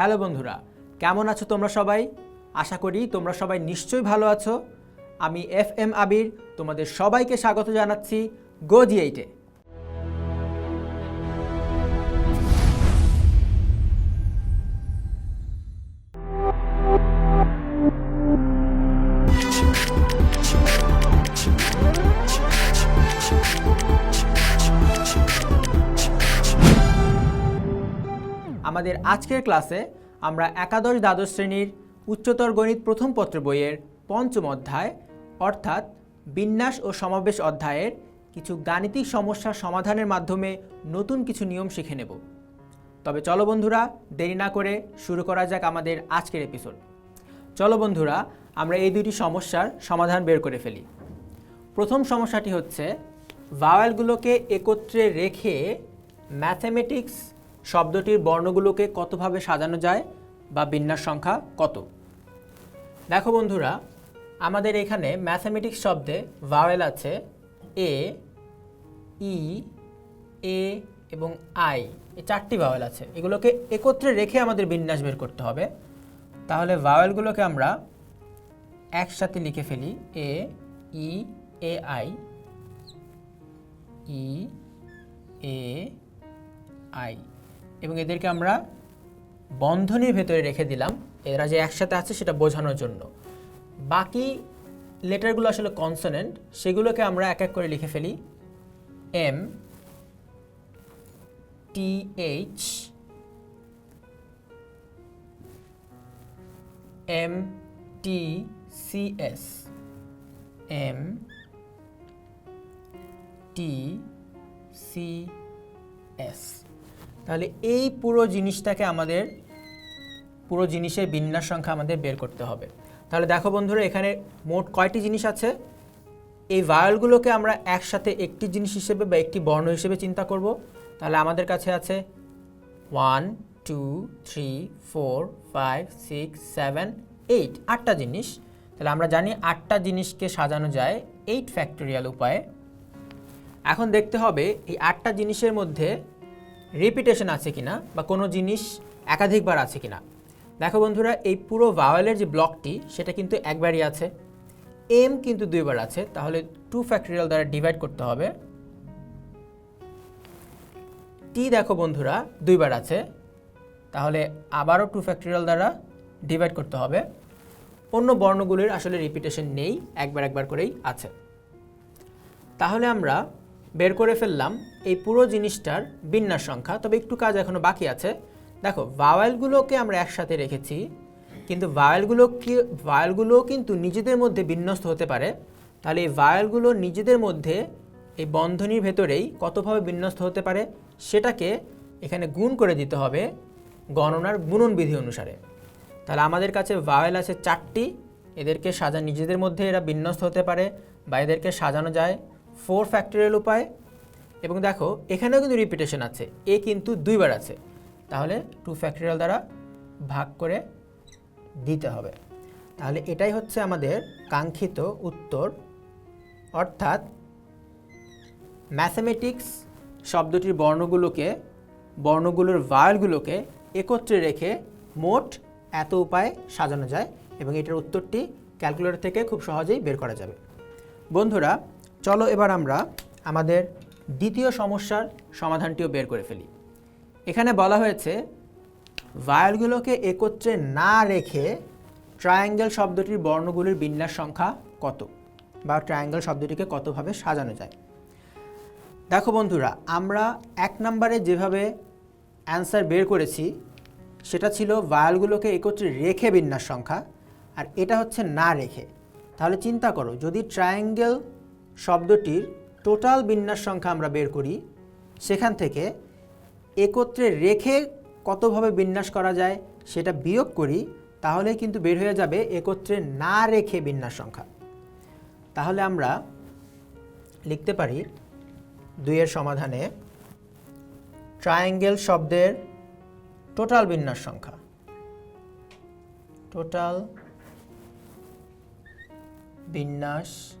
Hello বন্ধুরা, কেমন আছো তোমরা সবাই? আশা করি তোমরা সবাই নিশ্চয়ই ভালো আছো। আমি এফ এম আবির, তোমাদের সবাইকে স্বাগত জানাচ্ছি গোজি এইটে আমাদের আজকের ক্লাসে আমরা একাদশ দ্বাদশ শ্রেণির উচ্চতর গণিত প্রথম পত্র বইয়ের পঞ্চম অধ্যায়, অর্থাৎ বিন্যাস ও সমাবেশ অধ্যায়ের কিছু গাণিতিক সমস্যার সমাধানের মাধ্যমে নতুন কিছু নিয়ম শিখে নেব। তবে চলো বন্ধুরা, দেরি না করে শুরু করা যাক আমাদের আজকের এপিসোড চলো বন্ধুরা, আমরা এই দুটি সমস্যার সমাধান বের করে ফেলি। প্রথম সমস্যাটি হচ্ছে ভাওয়েলগুলোকে একত্রে রেখে ম্যাথমেটিক্স শব্দটির বর্ণগুলোকে কতভাবে সাজানো যায় বা বিন্যাস সংখ্যা কত? দেখো বন্ধুরা, আমাদের এখানে ম্যাথমেটিক্স শব্দে ভাওয়েল আছে এ ই এ এবং আই এই চারটি ভাওয়েল আছে। এগুলোকে একত্রে রেখে আমাদের বিন্যাস বের করতে হবে। তাহলে ভাওয়েলগুলোকে আমরা একসাথে লিখে ফেলি। এ ই A I E A I এবং এদেরকে আমরা বন্ধনীর ভেতরে রেখে দিলাম। এরা যে একসাথে আছে সেটা বোঝানোর জন্য। বাকি লেটারগুলো আসলে কনসোনেন্ট সেগুলোকে আমরা এক এক করে লিখে ফেলি। M T H M T C S M T C S তাহলে এই পুরো জিনিসটাকে আমাদের, পুরো জিনিসের বিন্যাস সংখ্যা আমাদের বের করতে হবে। তাহলে দেখো বন্ধুরা, এখানে মোট কয়টি জিনিস আছে? এই ভায়োলগুলোকে আমরা একসাথে একটি জিনিস হিসেবে বা একটি বর্ণ হিসেবে চিন্তা করব। তাহলে আমাদের কাছে আছে one, two, three, four, five, six, seven, eight, আটটা জিনিস। তাহলে আমরা জানি আটটা জিনিসকে সাজানো যায় এইট ফ্যাক্টোরিয়াল উপায়ে। এখন দেখতে হবে এই আটটা জিনিসের মধ্যে রিপিটেশন আছে কিনা বা কোনো জিনিস একাধিকবার আছে কিনা। দেখো বন্ধুরা, এই পুরো ভাওয়েলের যে ব্লকটি সেটা কিন্তু একবারই আছে। এম কিন্তু দুইবার আছে, তাহলে টু ফ্যাক্টোরিয়াল দ্বারা ডিভাইড করতে হবে। টি দেখো বন্ধুরা, দুইবার আছে, তাহলে আবারও টু ফ্যাক্টোরিয়াল দ্বারা ডিভাইড করতে হবে। অন্য বর্ণগুলির আসলে রিপিটেশন নেই, একবার একবার করেই আছে। তাহলে আমরা বের করে ফেললাম। এই পুরো জিনিসটার বিন্যাস সংখ্যা, তবে একটু কাজ এখনও বাকি আছে। দেখো ভাওয়েলগুলোকে আমরা একসাথে রেখেছি, কিন্তু ভাওয়েলগুলো কি ভাওয়েলগুলো কিন্তু নিজেদের মধ্যে বিন্যস্ত হতে পারে। তাহলে এই ভাওয়েলগুলো নিজেদের মধ্যে এই বন্ধনীর ভেতরেই কতভাবে বিন্যস্ত হতে পারে, সেটাকে এখানে গুণ করে দিতে হবে গণনার গুণন বিধি অনুসারে। তাহলে আমাদের কাছে ভাওয়েল আছে চারটি, এদেরকে সাজা নিজেদের মধ্যে এরা বিন্যস্ত হতে পারে বা এদেরকে সাজানো যায়। ফোর ফ্যাক্টরিয়াল উপায়। এবং দেখো, এখানেও কিন্তু রিপিটেশন আছে। এ কিন্তু দুইবার আছে। তাহলে টু ফ্যাক্টরিয়াল দ্বারা ভাগ করে দিতে হবে। তাহলে এটাই হচ্ছে আমাদের কাঙ্ক্ষিত উত্তর। অর্থাৎ ম্যাথামেটিক্স শব্দটির বর্ণগুলোকে, বর্ণগুলোর ভায়ালগুলোকে একত্রে রেখে মোট এত উপায়ে সাজানো যায় এবং এটার উত্তরটি ক্যালকুলেটর থেকে খুব সহজেই বের করা যাবে। বন্ধুরা চলো এবার আমরা আমাদের দ্বিতীয় সমস্যার সমাধানটিও বের করে ফেলি। এখানে বলা হয়েছে, ভায়ালগুলোকে একত্রে না রেখে ট্রায়াঙ্গেল শব্দটির বর্ণগুলির বিন্যাস সংখ্যা কত বা ট্রায়াঙ্গেল শব্দটিকে কতভাবে সাজানো যায়। দেখো বন্ধুরা, আমরা এক নম্বরে যেভাবে অ্যান্সার বের করেছি, সেটা ছিল ভায়ালগুলোকে একত্রে রেখে বিন্যাস সংখ্যা, আর এটা হচ্ছে না রেখে। তাহলে চিন্তা করো, যদি ট্রায়াঙ্গেল শব্দটির টোটাল বিন্যাস সংখ্যা আমরা বের করি। সেখান থেকে একত্রে রেখে কতভাবে বিন্যাস করা যায় সেটা বিয়োগ করি তাহলে কিন্তু বের হয়ে যাবে একত্রে না রেখে বিন্যাস সংখ্যা। তাহলে আমরা লিখতে পারি দুইয়ের সমাধানে ট্রায়াঙ্গেল শব্দের টোটাল বিন্যাস সংখ্যা। টোটাল বিন্যাস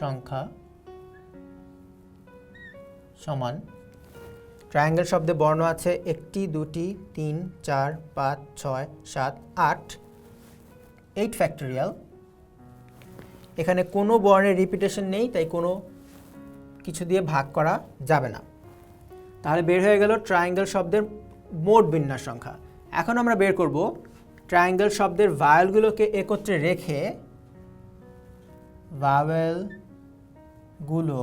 সংখ্যা সমান। ট্রায়াঙ্গেল শব্দে বর্ণ আছে একটি, দুটি, তিন, চার, পাঁচ, ছয়, সাত, আট। এইট ফ্যাক্টোরিয়াল এখানে কোনো বর্ণের রিপিটেশন নেই, তাই কোনো কিছু দিয়ে ভাগ করা যাবে না। তাহলে বের হয়ে গেল ট্রায়াঙ্গেল শব্দের মোট বিন্যাস সংখ্যা। এখন আমরা বের করব ট্রায়াঙ্গেল শব্দের ভায়েলগুলোকে একত্রে রেখে ভাওয়েলগুলো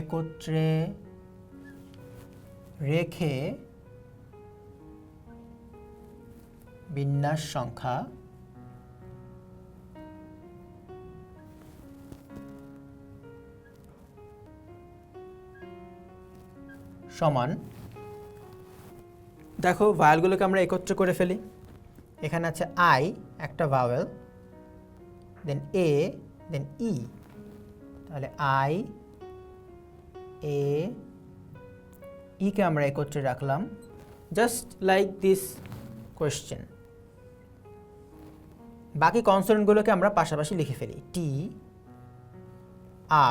একত্রে রেখে বিন্যাস সংখ্যা সমান। দেখো ভায়ালগুলোকে আমরা একত্র করে ফেলি। এখানে আছে আই একটা ভাওয়েল দেন এ দেন ই তাহলে আই এ ইকে আমরা একত্রে রাখলাম। জাস্ট লাইক দিস কোয়েশ্চেন বাকি কনসোনেন্টগুলোকে আমরা পাশাপাশি লিখে ফেলি। টি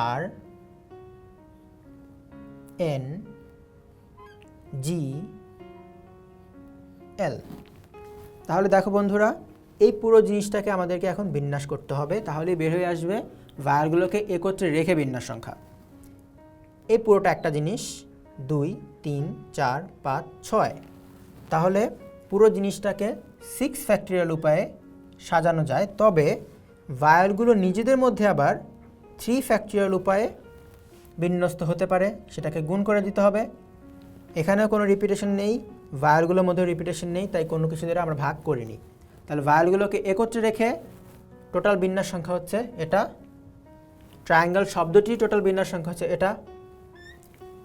আর এন জি এল তাহলে দেখো বন্ধুরা এই পুরো জিনিসটাকে আমাদেরকে এখন বিন্যাস করতে হবে। তাহলে বের হয়ে আসবে ভায়ারগুলোকে একত্রে রেখে বিন্যাস সংখ্যা। এই পুরোটা একটা জিনিস, দুই, তিন, চার, পাঁচ, ছয়। তাহলে পুরো জিনিসটাকে সিক্স ফ্যাক্টরিয়াল উপায়ে সাজানো যায়। তবে ভায়ালগুলো নিজেদের মধ্যে আবার থ্রি ফ্যাক্টরিয়াল উপায়ে বিন্যস্ত হতে পারে, সেটাকে গুণ করে দিতে হবে। এখানেও কোনো রিপিটেশন নেই ভায়ালগুলোর মধ্যে রিপিটেশন নেই, তাই কোনো কিছু দ্বারা আমরা ভাগ করিনি। তাহলে ভায়ালগুলোকে একত্রে রেখে টোটাল বিন্যাস সংখ্যা হচ্ছে এটা। ট্রায়াঙ্গেল শব্দটি টোটাল বিন্যাস সংখ্যা হচ্ছে এটা।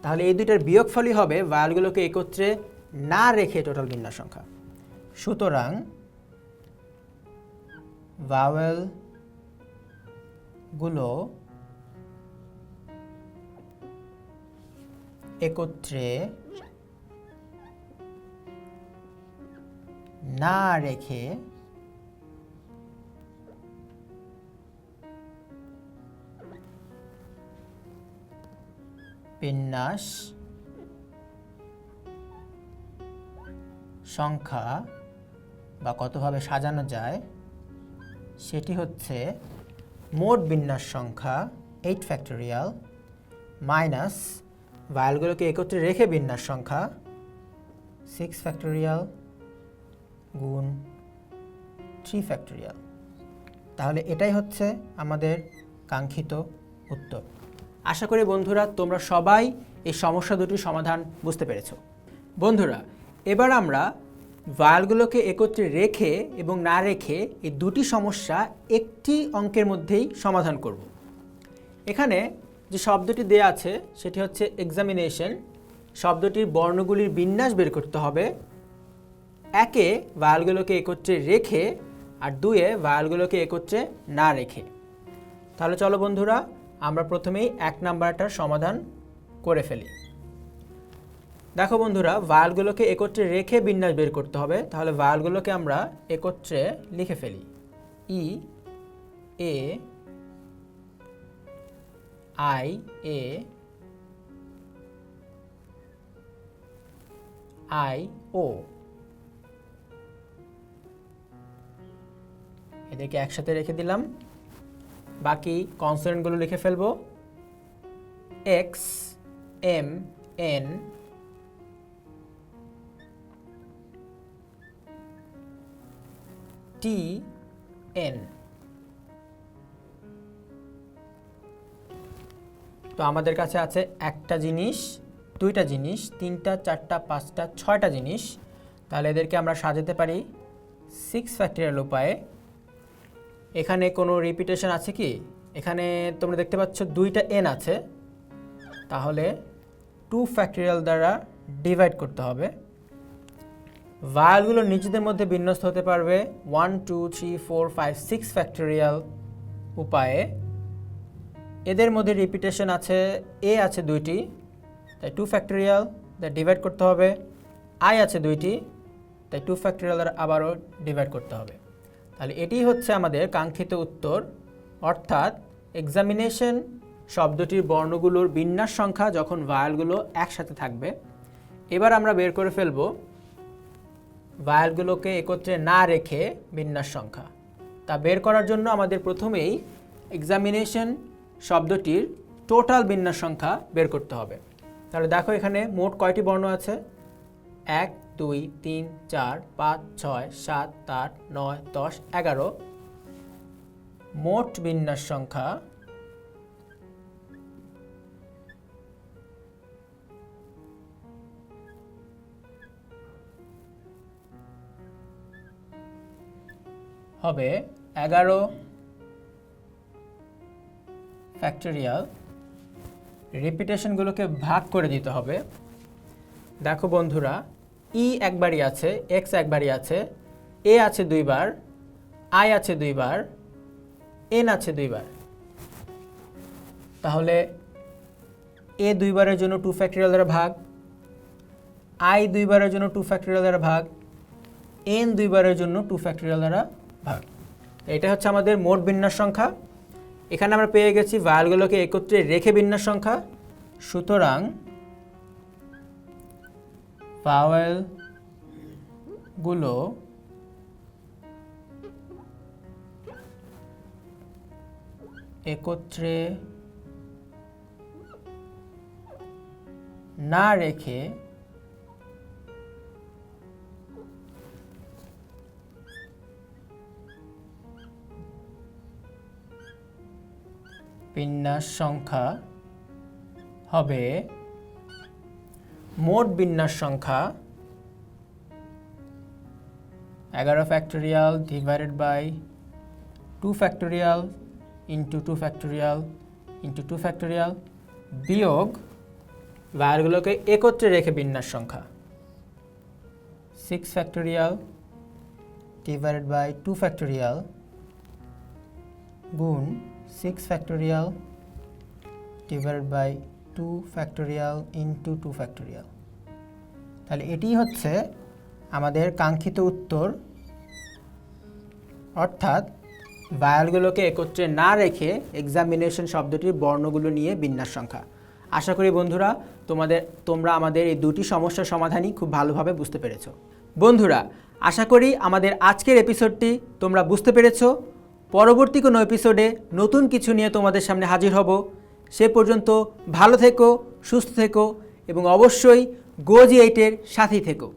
তাহলে এই দুইটার বিয়োগফলই হবে ভায়ালগুলোকে একত্রে না রেখে টোটাল বিন্যাস সংখ্যা। সুতরাং ভাওয়েলগুলো একত্রে না রেখে বিন্যাস, সংখ্যা বা কতভাবে সাজানো যায়, সেটি হচ্ছে মোট বিন্যাস সংখ্যা এইট ফ্যাক্টোরিয়াল মাইনাস ভায়ালগুলোকে একত্রে রেখে বিন্যাস সংখ্যা সিক্স ফ্যাক্টোরিয়াল গুণ থ্রি ফ্যাক্টোরিয়াল তাহলে এটাই হচ্ছে আমাদের কাঙ্ক্ষিত উত্তর। আশা করি বন্ধুরা তোমরা সবাই এই সমস্যা দুটির সমাধান বুঝতে পেরেছ। বন্ধুরা, এবার আমরা ভায়ালগুলোকে একত্রে রেখে এবং না রেখে এই দুটি সমস্যা একটি অঙ্কের মধ্যেই সমাধান করব। এখানে যে শব্দটি দেয়া আছে, সেটি হচ্ছে এক্সামিনেশন শব্দটির বর্ণগুলির বিন্যাস বের করতে হবে। একে ভায়ালগুলোকে একত্রে রেখে আর দুয়ে ভায়ালগুলোকে একত্রে না রেখে। তাহলে চলো বন্ধুরা আমরা প্রথমেই এক নাম্বারটার সমাধান করে ফেলি। দেখো বন্ধুরা ভায়ালগুলোকে একত্রে রেখে বিন্যাস বের করতে হবে। তাহলে ভায়ালগুলোকে আমরা একত্রে লিখে ফেলি। E, A, I A, I, O. এদেরকে একসাথে রেখে দিলাম। বাকি কনসোনেন্টগুলো লিখে ফেলব। X M N T N তো আমাদের কাছে আছে একটা জিনিস, দুইটা জিনিস, তিনটা, চারটা, পাঁচটা, ছয়টা জিনিস। তাহলে এদেরকে আমরা সাজাতে পারি সিক্স ফ্যাক্টরিয়াল উপায়ে। এখানে কোনো রিপিটেশন আছে কি? এখানে তোমরা দেখতে পাচ্ছ দুইটা এন আছে। তাহলে টু ফ্যাক্টরিয়াল দ্বারা ডিভাইড করতে হবে। ভায়ালগুলো নিজেদের মধ্যে বিন্যস্ত হতে পারবে one two three four five six factorial উপায়ে। এদের মধ্যে রিপিটেশন আছে এ আছে দুইটি, তাই টু ফ্যাক্টরিয়াল দ্বারা ডিভাইড করতে হবে। আই আছে দুইটি, তাই টু ফ্যাক্টরিয়াল দ্বারা আবারও ডিভাইড করতে হবে। তাহলে এটি হচ্ছে আমাদের কাঙ্ক্ষিত উত্তর। অর্থাৎ এক্সামিনেশন শব্দটির বর্ণগুলোর বিন্যাস সংখ্যা যখন ভায়ালগুলো একসাথে থাকবে, এবার আমরা বের করে ফেলব ভায়ালগুলোকে একত্রে না রেখে বিন্যাস সংখ্যা। তা বের করার জন্য আমাদের প্রথমেই এক্সামিনেশন শব্দটির টোটাল বিন্যাস সংখ্যা বের করতে হবে। তাহলে দেখো এখানে মোট কয়টি বর্ণ আছে? এক দুই, তিন, চার, পাঁচ, ছয়, সাত, আট, নয়, দশ, এগারো। মোট বিন্যাস সংখ্যা হবে এগারো ফ্যাক্টরিয়াল রিপিটেশনগুলোকে ভাগ করে দিতে হবে। দেখো বন্ধুরা ই একবারই আছে, এক্স একবারই আছে, এ আছে দুইবার, আই আছে দুইবার, এন আছে দুইবার। তাহলে এ দুইবারের জন্য টু ফ্যাক্টরিয়াল দ্বারা ভাগ, আই দুইবারের জন্য টু ফ্যাক্টরিয়াল দ্বারা ভাগ, এন দুইবারের জন্য টু ফ্যাক্টরিয়াল দ্বারা ভাগ। এটা হচ্ছে আমাদের মোট বিন্যাস সংখ্যা। এখানে আমরা পেয়ে গেছি ভায়ালগুলোকে একত্রে রেখে বিন্যাস সংখ্যা। সুতরাং ভাওয়েলগুলো একত্রে না রেখে বিন্যাস সংখ্যা হবে মোট বিন্যাস সংখ্যা এগারো factorial divided by two factorial into two factorial into two factorial বিয়োগ ভায়ারগুলোকে একত্রে রেখে বিন্যাস সংখ্যা। Six factorial divided by two factorial গুণ six factorial divided by two factorial into two factorial তাহলে এটি হচ্ছে আমাদের কাঙ্ক্ষিত উত্তর। অর্থাৎ ভায়ালগুলোকে একত্রে না রেখে এক্সামিনেশন শব্দটির বর্ণগুলো নিয়ে বিন্যাস সংখ্যা। আশা করি বন্ধুরা, তোমাদের, তোমরা আমাদের এই দুটি সমস্যার সমাধানই খুব ভালোভাবে বুঝতে পেরেছ। বন্ধুরা, আশা করি আমাদের আজকের এপিসোডটি তোমরা বুঝতে পেরেছ। পরবর্তী কোনো এপিসোডে নতুন কিছু নিয়ে তোমাদের সামনে হাজির হব। সে পর্যন্ত ভালো থেকো সুস্থ থেকো এবং অবশ্যই গোজি এইটের সাথেই থেকো।